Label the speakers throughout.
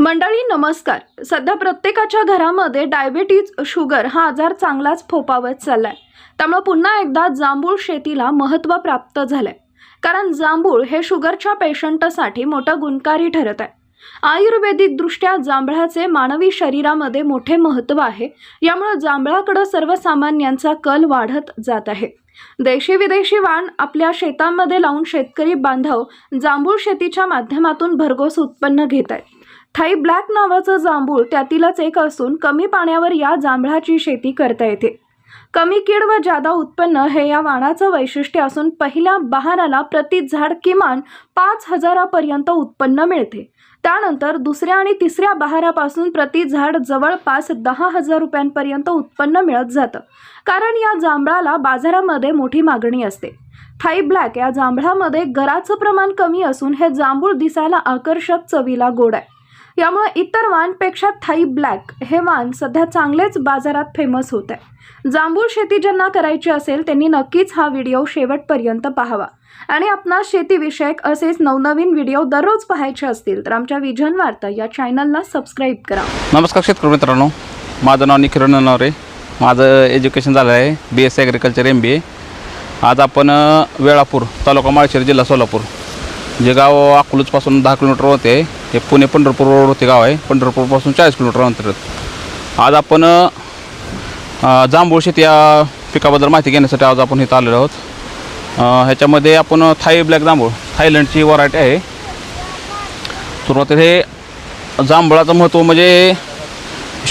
Speaker 1: मंडळी नमस्कार. सध्या प्रत्येकाच्या घरामध्ये डायबेटीज शुगर हा आजार चांगलाच फोपावत चाललाय. त्यामुळे पुन्हा एकदा जांभूळ शेतीला महत्त्व प्राप्त झालंय. कारण जांभूळ हे शुगरच्या पेशंटसाठी मोठं गुणकारी ठरत आहे. आयुर्वेदिक दृष्ट्या जांभळाचे मानवी शरीरामध्ये मोठे महत्त्व आहे. यामुळे जांभळाकडं सर्वसामान्यांचा कल वाढत जात आहे. देशी विदेशी वाण आपल्या शेतांमध्ये लावून शेतकरी बांधव जांभूळ शेतीच्या माध्यमातून भरघोस उत्पन्न घेत आहेत. थाई ब्लॅक नावाचं जांभूळ त्यातीलच एक असून कमी पाण्यावर या जांभळाची शेती करता येते. कमी कीड व जादा उत्पन्न हे या वाणाचं वैशिष्ट्य असून पहिल्या बहाराला प्रति झाड किमान पाच हजारापर्यंत उत्पन्न मिळते. त्यानंतर दुसऱ्या आणि तिसऱ्या बहारापासून प्रति झाड जवळपास दहा हजार रुपयांपर्यंत उत्पन्न मिळत जातं. कारण या जांभळाला बाजारामध्ये मोठी मागणी असते. थाई ब्लॅक या जांभळामध्ये गराचं प्रमाण कमी असून हे जांभूळ दिसायला आकर्षक चवीला गोड आहे. यामुळे इतर वाणपेक्षा थाई ब्लॅक हे वाण सध्या चांगलेच बाजारात फेमस होत आहे. जांभूळ शेती ज्यांना करायची असेल त्यांनी नक्कीच हा व्हिडिओ शेवटपर्यंत पाहावा. आणि आपणास शेतीविषयक असेच नवनवीन व्हिडिओ दररोज पाहायचे असतील तर आमच्या विजन वार्ता या चॅनलला सबस्क्राईब करा.
Speaker 2: नमस्कार शेतकरी मित्रांनो. माझं नाव निखिल नवरे माझं एज्युकेशन झालं आहे. B S C agriculture M B A आज आपण वेळापूर तालुका माळशिर जिल्हा सोलापूर जे गाव अकलूजपासून दहा किलोमीटर होते हे पुणे पंढरपूर रोडवरती गाव आहे. पंढरपूरपासून चाळीस किलोमीटर अंतरात आज आपण जांभूळ शेती या पिकाबद्दल माहिती घेण्यासाठी आज आपण इथं आलेलो आहोत. ह्याच्यामध्ये आपण थाई ब्लॅक जांभूळ थायलंडची व्हरायटी आहे. सुरुवातीला हे जांभळाचं महत्त्व म्हणजे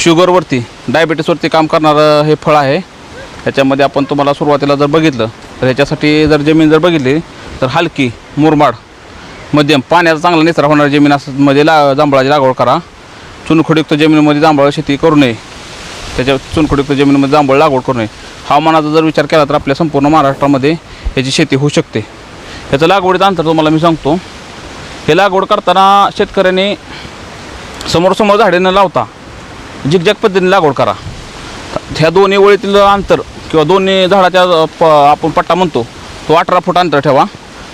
Speaker 2: शुगरवरती डायबिटीसवरती काम करणारं हे फळ आहे. ह्याच्यामध्ये आपण तुम्हाला सुरुवातीला जर बघितलं तर ह्याच्यासाठी जर जमीन जर बघितली तर हलकी मुरमाड मध्यम पाण्याचा चांगला निचरा होणारी जमीन असं मध्ये ला जांभळाची लागवड करा. चुनखडीयुक्त जमिनीमध्ये जांभळ शेती करू नये. त्याच्या चुनखडीयुक्त जमिनीमध्ये जांभळ लागवड करू नये. हवामानाचा जर विचार केला तर आपल्या संपूर्ण महाराष्ट्रामध्ये याची शेती होऊ शकते. याचं लागवडीचं अंतर तुम्हाला मी सांगतो. हे लागवड करताना शेतकऱ्याने समोरसमोर झाडे न लावता जिगजॅग पद्धतीने लागवड करा. ह्या दोन्ही ओळीतील अंतर किंवा दोन्ही झाडाच्या प आपण पट्टा म्हणतो तो अठरा फूट अंतर ठेवा.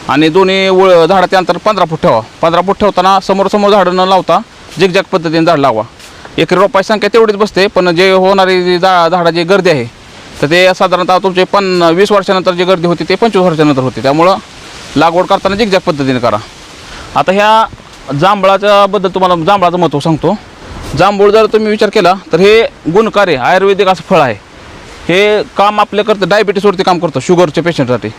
Speaker 2: आणि दोन्ही वळ झाडाचे अंतर पंधरा फूट ठेवा. पंधरा फूट ठेवताना समोरसमोर झाडं न लावता जिगजॅग पद्धतीने झाड लावा. एकरी रोपाची संख्या तेवढीच बसते पण जे होणारी जी झा झाडाची गर्दी आहे तर ते साधारणतः तुमचे पण वीस वर्षानंतर जी गर्दी होती ते पंचवीस वर्षानंतर होते. त्यामुळं लागवड करताना जिगजॅग पद्धतीने करा. आता ह्या जांभळाच्याबद्दल तुम्हाला जांभळाचं महत्त्व सांगतो. जांभूळ जर तुम्ही विचार केला तर हे गुणकारी आयुर्वेदिक असं फळ आहे. हे काम आपले करतं डायबिटीसवरती काम करतं शुगरच्या पेशंटसाठी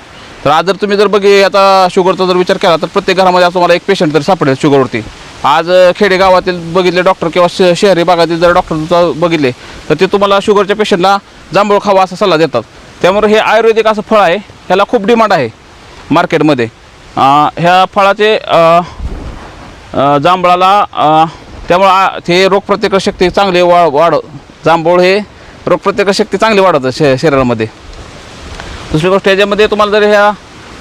Speaker 2: तर आज जर तुम्ही जर बघी आता शुगरचा जर विचार केला तर प्रत्येक घरामध्ये आज तुम्हाला एक पेशंट तरी सापडेल शुगरवरती. आज खेडेगावातील बघितले डॉक्टर किंवा श शहरी भागातील जर डॉक्टर बघितले तर ते तुम्हाला शुगरच्या पेशंटला जांभूळ खावा असा सल्ला देतात. त्यामुळे हे आयुर्वेदिक असं फळ आहे ह्याला खूप डिमांड आहे मार्केटमध्ये ह्या फळाचे जांभळाला त्यामुळं ते रोगप्रतिकारशक्ती चांगली वा वाढ जांभूळ हे रोगप्रतिकारशक्ती चांगली वाढवतं शे शरीरामध्ये. दुसरी गोष्ट याच्यामध्ये तुम्हाला जर ह्या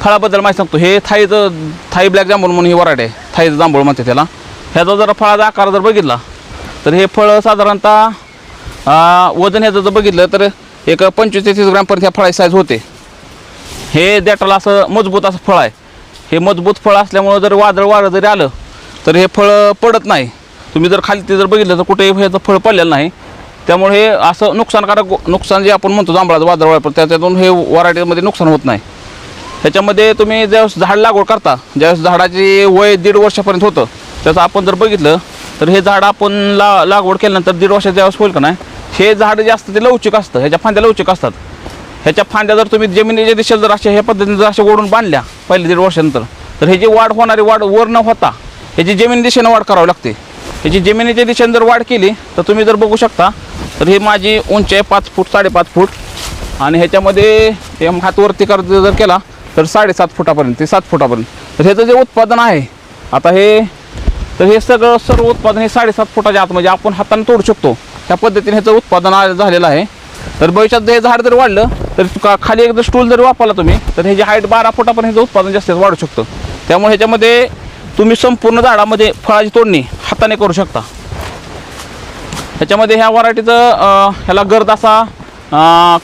Speaker 2: फळाबद्दल माहिती सांगतो हे थाईचं थाई ब्लॅक जांभूळ म्हणून ही वराट आहे थाईचं जांभूळ म्हणते त्याला. ह्याचा जर फळाचा आकार जर बघितला तर हे फळ साधारणतः वजन ह्याचं जर बघितलं तर एक पंचवीस ते तीस ग्रॅमपर्यंत ह्या फळाची साईज होते. हे देटाला असं मजबूत असं फळ आहे. हे मजबूत फळ असल्यामुळं जर वादळ वारं जरी आलं तर हे फळ पडत नाही. तुम्ही जर खाली ते जर बघितलं तर कुठेही ह्याचं फळ पडलेलं नाही. त्यामुळे हे असं नुकसानकारक नुकसान जे आपण म्हणतो जांभळाचं वादळ वापर त्याच्यातून हे वरायटीमध्ये नुकसान होत नाही. त्याच्यामध्ये तुम्ही ज्यावेळेस झाड लागवड करता ज्यावेळेस झाडाची वय दीड वर्षापर्यंत होतं त्याचं आपण जर बघितलं तर हे झाड आपण ला लागवड केल्यानंतर दीड वर्षात ज्यावेळेस होईल का नाही हे झाड जे असतं ते लवचिक असतं ह्याच्या फांद्या लवचिक असतात. ह्याच्या फांद्या जर तुम्ही जमिनीच्या दिशेला जर अशा ह्या पद्धतीने जर अशा ओढून बांधल्या पहिले दीड वर्षानंतर तर ह्याची वाढ होणारी वाढ वर न होता ह्याची जमिनी दिशेनं वाढ करावी लागते. ह्याची जमिनीच्या दिशेने जर वाढ केली तर तुम्ही जर बघू शकता तर ही माझी उंची आहे पाच फूट साडेपाच फूट. आणि ह्याच्यामध्ये हे हातवरती कर्ज जर केला तर साडेसात फुटापर्यंत ते सात फुटापर्यंत. तर ह्याचं जे उत्पादन आहे आता हे तर हे सगळं सर्व उत्पादन हे साडेसात फुटाच्या आत म्हणजे आपण हाताने तोडू शकतो. ह्या पद्धतीने ह्याचं उत्पादन झालेलं आहे. तर भविष्यात हे झाड जर वाढलं तर तुका खाली एकदा स्टूल जर वापरला तुम्ही तर ह्याची हाईट बारा फुटापर्यंत ह्याचं उत्पादन जास्त वाढू शकतं. त्यामुळे ह्याच्यामध्ये तुम्ही संपूर्ण झाडामध्ये फळाची तोडणी हाताने करू शकता. ह्याच्यामध्ये ह्या व्हरायटीचं ह्याला गर्द असा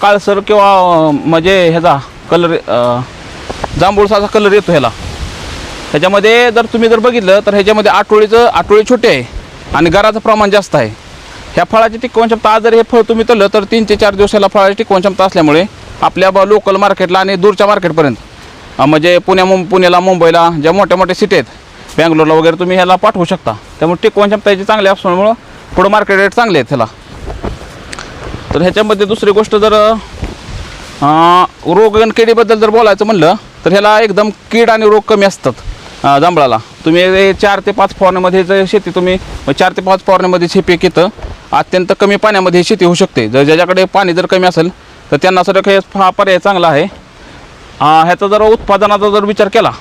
Speaker 2: काळसर किंवा म्हणजे ह्याचा कलर जांभूळसाचा कलर येतो ह्याला. ह्याच्यामध्ये जर तुम्ही जर बघितलं तर ह्याच्यामध्ये आठवळीचं आठवळी छोटी आहे आणि गराचं प्रमाण जास्त आहे. ह्या फळाची टिकवण क्षमता आज जर हे फळ तुम्ही तळलं तर तीन ते चार दिवसाला फळाची टिकवण क्षमता असल्यामुळे आपल्या ब लोकल मार्केटला आणि दूरच्या मार्केटपर्यंत म्हणजे पुण्या मुं पुण्याला मुंबईला ज्या मोठ्या मोठ्या सिटी आहेत बँगलोरला वगैरे तुम्ही ह्याला पाठवू शकता. त्यामुळे टिकवण क्षमता याची चांगली असल्यामुळं पुढं मार्केट रेट चांगले आहेत ह्याला. तर ह्याच्यामध्ये दुसरी गोष्ट जर रोग आणि किडीबद्दल जर बोलायचं म्हणलं तर ह्याला एकदम कीड आणि रोग कमी असतात जांभळाला. तुम्ही चार ते पाच फवारण्यामध्ये जर शेती तुम्ही चार ते पाच फवारण्यामध्ये हे पीक येतं अत्यंत कमी पाण्यामध्ये शेती होऊ शकते. जर ज्याच्याकडे पाणी जर कमी असेल तर त्यांना सर हे हा पर्याय चांगला आहे. ह्याचा जर उत्पादनाचा जर विचार केला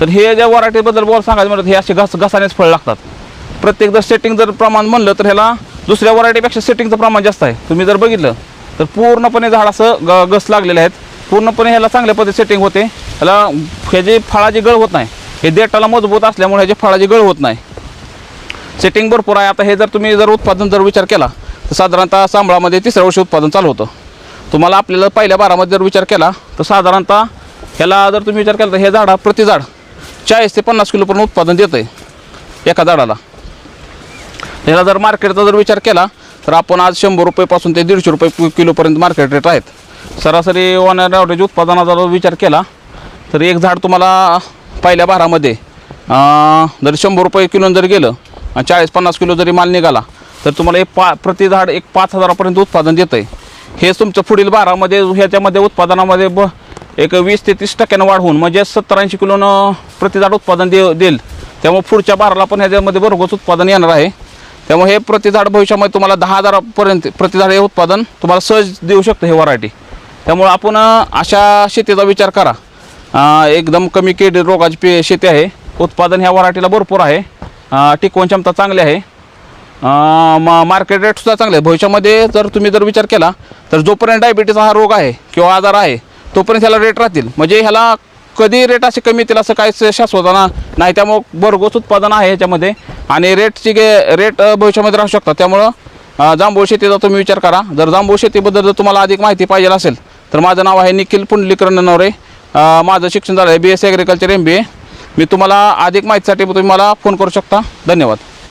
Speaker 2: तर हे ज्या व्हरायटीबद्दल बोल सांगायचं म्हणत हे असे घस घसानेच फळ लागतात. प्रत्येक जर सेटिंग जर प्रमाण म्हणलं तर ह्याला दुसऱ्या व्हरायटीपेक्षा सेटिंगचं प्रमाण जास्त आहे. तुम्ही जर बघितलं तर पूर्णपणे झाड असं ग गस लागलेले आहेत. पूर्णपणे ह्याला चांगल्या पद्धती सेटिंग होते. ह्याला ह्याची फळाची गळ होत नाही हे देठाला मजबूत असल्यामुळे ह्याची फळाची गळ होत नाही. सेटिंग भरपूर आहे. आता हे जर तुम्ही जर उत्पादन जर विचार केला तर साधारणतः सांबळामध्ये तिसऱ्या वर्षी उत्पादन चालू होतं. तुम्हाला आपल्याला पहिल्या बारामध्ये जर विचार केला तर साधारणतः ह्याला जर तुम्ही विचार केला तर हे झाडा प्रति झाड चाळीस ते पन्नास किलोपर्यंत उत्पादन देतं आहे एका झाडाला. ह्याला जर मार्केटचा जर विचार केला तर आपण आज शंभर रुपयेपासून ते दीडशे रुपये किलोपर्यंत मार्केट रेट आहेत. सरासरी वन ॲव्हरेज उत्पादनाचा जर विचार केला तर एक झाड तुम्हाला पहिल्या भारामध्ये जर शंभर रुपये किलो जर गेलं आणि चाळीस पन्नास किलो जरी माल निघाला तर तुम्हाला एक पा प्रति झाड एक पाच हजारापर्यंत उत्पादन देतं आहे हेच तुमचं पुढील बारामध्ये ह्याच्यामध्ये उत्पादनामध्ये ब एक वीस ते तीस टक्क्यानं वाढ होऊन म्हणजे सत्तर ऐंशी किलोनं प्रति झाड उत्पादन दे देईल. त्यामुळे पुढच्या बाराला पण ह्याच्यामध्ये भरघोस उत्पादन येणार आहे. त्यामुळे हे प्रति झाड भविष्यामध्ये तुम्हाला दहा हजारापर्यंत प्रति झाड हे उत्पादन तुम्हाला सहज देऊ शकतं हे व्हरायटी त्यामुळं आपण अशा शेतीचा विचार करा. एकदम कमी कीड रोगाची पे शेती आहे. उत्पादन ह्या व्हरायटीला भरपूर आहे. टिकवण क्षमता चांगली आहे. मा मार्केट रेटसुद्धा चांगले आहे. भविष्यामध्ये जर तुम्ही जर विचार केला तर जोपर्यंत डायबिटीस हा रोग आहे किंवा आजार आहे तोपर्यंत ह्याला रेट राहतील. म्हणजे ह्याला कधी रेट असे कमी येतील असं काहीच शाश्वत ना नाही त्यामुळं भरघोस उत्पादन आहे ह्याच्यामध्ये आणि रेटची गे रेट भविष्यामध्ये राहू शकतात. त्यामुळं जांभूळ शेतीचा तुम्ही विचार करा. जर जांभूळ शेतीबद्दल जर तुम्हाला अधिक माहिती पाहिजे असेल तर माझं नाव आहे निखिल पुंडलीकरण नवरे माझं शिक्षण झालं आहे B S agriculture M B A मी तुम्हाला अधिक माहितीसाठी तुम्ही मला फोन करू शकता. धन्यवाद.